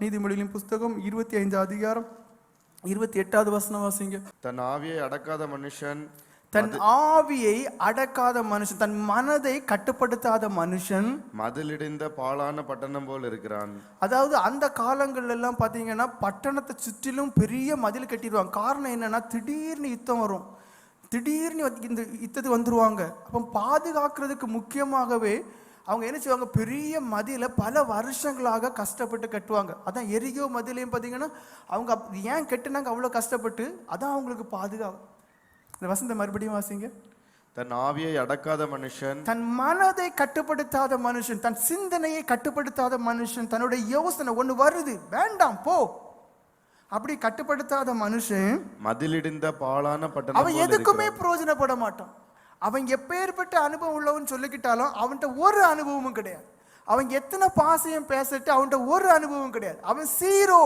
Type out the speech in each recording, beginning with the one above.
நீதிமொழிகளின் புஸ்தகம் இருபத்தி ஐந்து அதிகாரம் இருபத்தி எட்டாவது வசனம் வாசிங்க. தன் ஆவியை அடக்காத மனுஷன் தன் ஆவியை அடக்காத மனுஷன் தன் மனதை கட்டுப்படுத்தாத மனுஷன் மதிலிடிந்த பாழான பட்டணம் போல் இருக்கிறான். அதாவது அந்த காலங்கள்ல எல்லாம் பார்த்தீங்கன்னா பட்டணத்தை சுற்றிலும் பெரிய மதில் கட்டிடுவாங்க. காரணம் என்னன்னா திடீர்னு யுத்தம் வரும். திடீர்னு இந்த யுத்தத்துக்கு வந்துருவாங்க. அப்போ பாதுகாக்கிறதுக்கு முக்கியமாகவே அவங்க என்ன செய்வாங்க? பெரிய மதிலை பல வருஷங்களாக கஷ்டப்பட்டு கட்டுவாங்க. அதான் எரிகோ மதிலையும் பார்த்தீங்கன்னா அவங்க ஏன் கட்டுனாங்க அவ்வளோ கஷ்டப்பட்டு? அதான் அவங்களுக்கு பாதுகாப்பு. இந்த வசந்த மறுபடியும் வாசிங்க. தன் ஆவியை அடக்காத மனுஷன் தன் மனதை கட்டுப்படுத்தாத மனுஷன் தன் சிந்தனையை கட்டுப்படுத்தாத மனுஷன் தன்னுடைய யோசனை ஒண்ணு வருது. வேண்டாம் போ. அப்படி கட்டுப்படுத்தாத மனுஷன் மதிலிடிந்த பாழான பட்டணம் அவன் எதுக்குமே பிரயோஜனப்பட மாட்டான். அவன் எப்பேற்பட்ட அனுபவம் உள்ளவன் சொல்லிக்கிட்டாலும் அவன்கிட்ட ஒரு அனுபவமும் கிடையாது. அவன் எத்தனை பாசையும் பேசிட்டு அவன்கிட்ட ஒரு அனுபவம் கிடையாது. அவன் சீரோ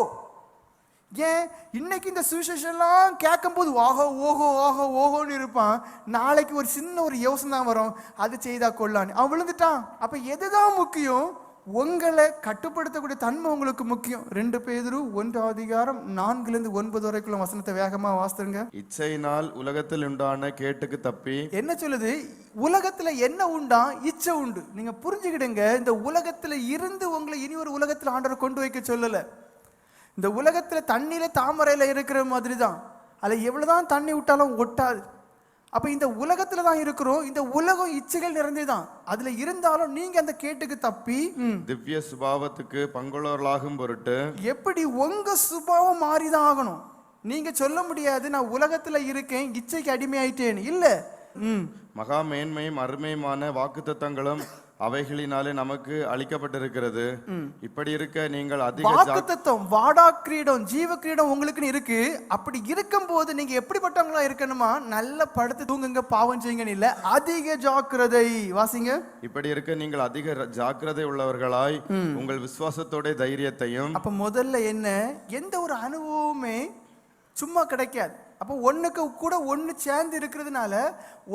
ஏன்? இன்னைக்கு இந்த சுச்சுவேஷன்லாம் கேட்கும்போது ஓஹோ ஓஹோ ஓஹோ ஓஹோன்னு இருப்பான். நாளைக்கு ஒரு சின்ன ஒரு யோசனை தான் வரும். அது செய்தா கொள்ளான்னு. அவன் விழுந்துட்டான். அப்போ எதுதான் முக்கியம்? உங்களை கட்டுப்படுத்தக்கூடிய தன்மை உங்களுக்கு முக்கியம். ரெண்டு பேதரு ஒன்று அதிகாரம் நான்குலேருந்து ஒன்பது வரைக்குள்ள வசனத்தை வேகமா வாசித்துருங்க. இச்சையினால் உலகத்தில் உண்டான கேட்டுக்கு தப்பி என்ன சொல்லுது? உலகத்துல என்ன உண்டா? இச்சை உண்டு. நீங்க புரிஞ்சுக்கிடுங்க இந்த உலகத்துல இருந்து உங்களை இனி ஒரு உலகத்துல ஆண்டவர் கொண்டு வைக்க சொல்லல. இந்த உலகத்துல தண்ணியில தாமரையில இருக்கிற மாதிரி தான் அதில் எவ்வளவுதான் தண்ணி விட்டாலும் ஒட்டாது. அப்ப இந்த உலகத்துல தான் இருக்கிறோம். இந்த உலகம் இச்சைகள் நிறைந்ததுதான். அதுல இருந்தாலும் நீங்க அந்த கேட்டுக்கு தப்பி ம், திவ்ய சுபாவத்துக்கு பங்குள்ளவர்களாகும் பொருட்டு எப்படி உங்க சுபாவம் மாறிதான் ஆகணும். நீங்க சொல்ல முடியாது நான் உலகத்துல இருக்கேன் இச்சைக்கு அடிமையாயிட்டேன் இல்ல. ம். மகா மேன்மையும் அருமையுமான வாக்குத்தத்தங்களும் அவைகளினாலே நமக்கு அளிக்கப்பட்டிருக்கிறது. இப்படி இருக்க நீங்கள் அதிக வாக்குத்தத்தம் வாடா கிரீடம் ஜீவ கிரீடம் உங்களுக்குன்னு இருக்கு. அப்படி இருக்கும்போது நீங்க எப்படிப்பட்டவங்களா இருக்கணுமா? நல்ல படுத்து தூங்குங்க பாவம் செய்யுங்கன்னு இல்ல அதிக ஜாக்கிரதை. வாசிங்க. இப்படி இருக்க நீங்கள் அதிக ஜாக்கிரதை உள்ளவர்களாய் உங்கள் விசுவாசத்தோட தைரியத்தையும் அப்ப முதல்ல என்ன? எந்த ஒரு அனுபவமே சும்மா கிடைக்காது. அப்போ ஒன்றுக்கு கூட ஒன்று சேர்ந்து இருக்கிறதுனால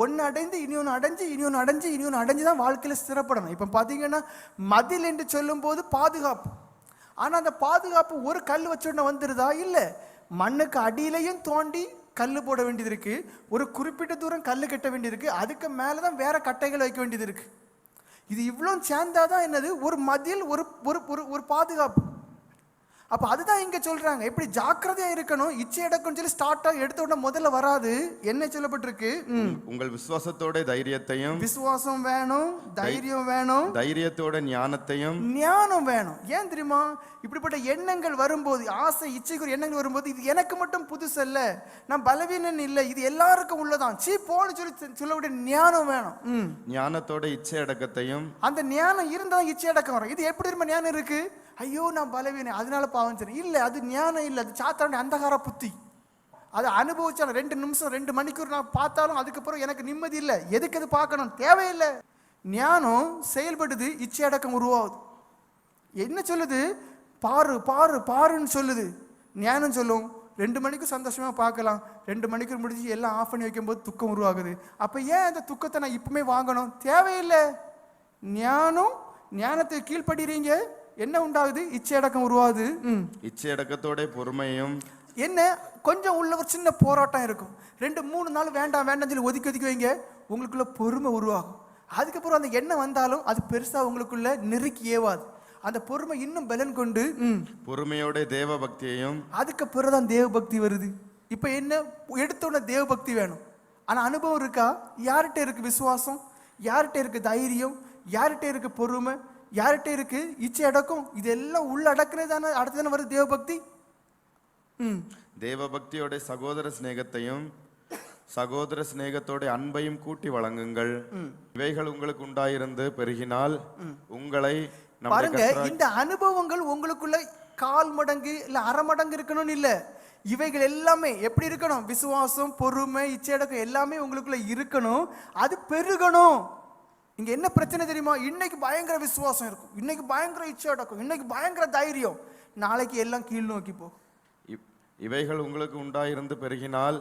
ஒன்று அடைந்து இனி ஒன்று அடைஞ்சு இனி ஒன்று அடைஞ்சு இனி ஒன்று அடைஞ்சு தான் வாழ்க்கையில் ஸ்திரப்படணும் இப்போ பார்த்தீங்கன்னா மதில் என்று சொல்லும்போது பாதுகாப்பு. ஆனால் அந்த பாதுகாப்பு ஒரு கல் வச்சோடனே வந்துருதா? இல்லை. மண்ணுக்கு அடியிலையும் தோண்டி கல் போட வேண்டியது இருக்குது ஒரு குறிப்பிட்ட தூரம் கல் கட்ட வேண்டியது இருக்குது அதுக்கு மேலே தான் வேறு கட்டைகள் வைக்க வேண்டியது இருக்குது இது இவ்வளோ சேர்ந்தாதான் என்னது? ஒரு மதில் ஒரு ஒரு ஒரு ஒரு பாதுகாப்பு. அப்ப அதுதான் இங்க சொல்றாங்க. எப்படி ஜாக்கிரதையா இருக்கணும் இச்சை அடக்கம்னு சொல்லி ஸ்டார்ட் எடுத்த உடனே முதல்ல வராது. என்ன சொல்லப்பட்டிருக்கு? உங்கள் விசுவாசத்தோட தைரியத்தையும் விசுவாசம் வேணும் தைரியம் வேணும். தைரியத்தோட ஞானத்தையும் ஞானம் வேணும். ஏன் தெரியுமா? இப்படிப்பட்ட எண்ணங்கள் வரும்போது ஆசை இச்சைக்குரிய எண்ணங்கள் வரும்போது இது எனக்கு மட்டும் புதுசல்ல நான் பலவீனன் இல்லை. இது எல்லாருக்கும் உள்ளதான். சீ போன்னு சொல்லி சொல்லக்கூடிய ஞானம் வேணும். ஞானத்தோட இச்சை அடக்கத்தையும் அந்த ஞானம் இருந்தா இச்சை அடக்கம் வரும். இது எப்படி ஞானம் இருக்கு? ஐயோ நான் பலவீனம் அதனால பாவம் செய்றேன் இல்லை அது ஞானம் இல்லை அது சாத்தானுடைய அந்தகார புத்தி. அதை அனுபவிச்சாலும் ரெண்டு நிமிஷம் ரெண்டு மணிக்கூர் நான் பார்த்தாலும் அதுக்கப்புறம் எனக்கு நிம்மதி இல்லை. எதுக்கு அது பார்க்கணும்? தேவையில்லை. ஞானம் செயல்படுது இச்சை அடக்கம் உருவாகுது. என்ன சொல்லுது? பாரு பாரு பாருன்னு சொல்லுது. ஞானம் சொல்லும். ரெண்டு மணிக்கு சந்தோஷமாக பார்க்கலாம். ரெண்டு மணிக்கு முடிஞ்சு எல்லாம் ஆஃப் பண்ணி வைக்கும்போது துக்கம் உருவாகுது. அப்போ ஏன் அந்த துக்கத்தை நான் இப்பவுமே வாங்கணும்? தேவையில்லை. ஞானம் ஞானத்தை கீழ்ப்படுறீங்க. என்ன உண்டாகுது? இச்சை அடக்கம் உருவாகுது. ம். இச்சை அடக்கத்தோட பொறுமையும் என்ன? கொஞ்சம் உள்ள ஒரு சின்ன போராட்டம் இருக்கும். ரெண்டு மூணு நாள் வேண்டாம் வேண்டாம் சொல்லி ஒதுக்கி ஒதுக்கி வைங்க. உங்களுக்குள்ள பொறுமை உருவாகும். அதுக்கப்புறம் அந்த எண்ணம் வந்தாலும் அது பெருசா உங்களுக்குள்ள நெருக்கி ஏவாது. அந்த பொறுமை இன்னும் பலன் கொண்டு ம். பொறுமையோட தேவ பக்தியையும் அதுக்கு பிறகுதான் தேவ பக்தி வருது. இப்போ என்ன? எடுத்த உடனே தேவ பக்தி வேணும். ஆனா அனுபவம் இருக்கா? யார்கிட்ட இருக்கு விசுவாசம்? யார்கிட்ட இருக்கு தைரியம்? யார்கிட்ட இருக்கு பொறுமை? யார்கிட்ட இருக்கு? இச்சை அடக்கம். இதெல்லாம் உள்ள அடக்குறது தானே அடுத்து தானே வருது தேவ பக்தி ம். தேவ பக்தியோட சகோதர சிநேகத்தையும் சகோதர சிநேகத்தோட அன்பையும் கூட்டி வழங்குங்கள். இவைகள் உங்களுக்கு உண்டாயிருந்து பெருகினால் உங்களை பாருங்க இந்த அனுபவங்கள் உங்களுக்குள்ள கால் மடங்கு இல்ல அரை மடங்கு இருக்கணும்னு இல்ல. இவைகள் எல்லாமே எப்படி இருக்கணும்? விசுவாசம் பொறுமை இச்சையடக்கம் எல்லாமே உங்களுக்குள்ள இருக்கணும். அது பெருகணும். இங்க என்ன பிரச்சனை தெரியுமா? இன்னைக்கு பயங்கர விசுவாசம் இருக்கும். இன்னைக்கு பயங்கர இச்சையடக்கம் இன்னைக்கு பயங்கர தைரியம். நாளைக்கு எல்லாம் கீழ் நோக்கி போகும் இவ்- இவைகள் உங்களுக்கு உண்டாயிருந்து பெருகினால்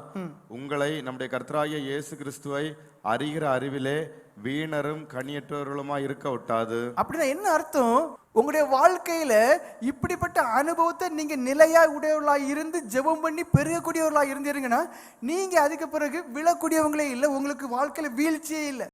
உங்களை நம்முடைய கர்த்தராகிய இயேசு கிறிஸ்துவை அறிகிற அறிவிலே வீணரும் கனியற்றவர்களுமா இருக்க ஒட்டாது. அப்படின்னா என்ன அர்த்தம்? உங்களுடைய வாழ்க்கையில இப்படிப்பட்ட அனுபவத்தை நீங்க நிலையா உடையவர்களா இருந்து ஜெபம் பண்ணி பெருகக்கூடியவர்களா இருந்தீங்கன்னா நீங்க அதுக்கு பிறகு விழக்கூடியவங்களே இல்லை உங்களுக்கு வாழ்க்கையில வீழ்ச்சியே இல்லை.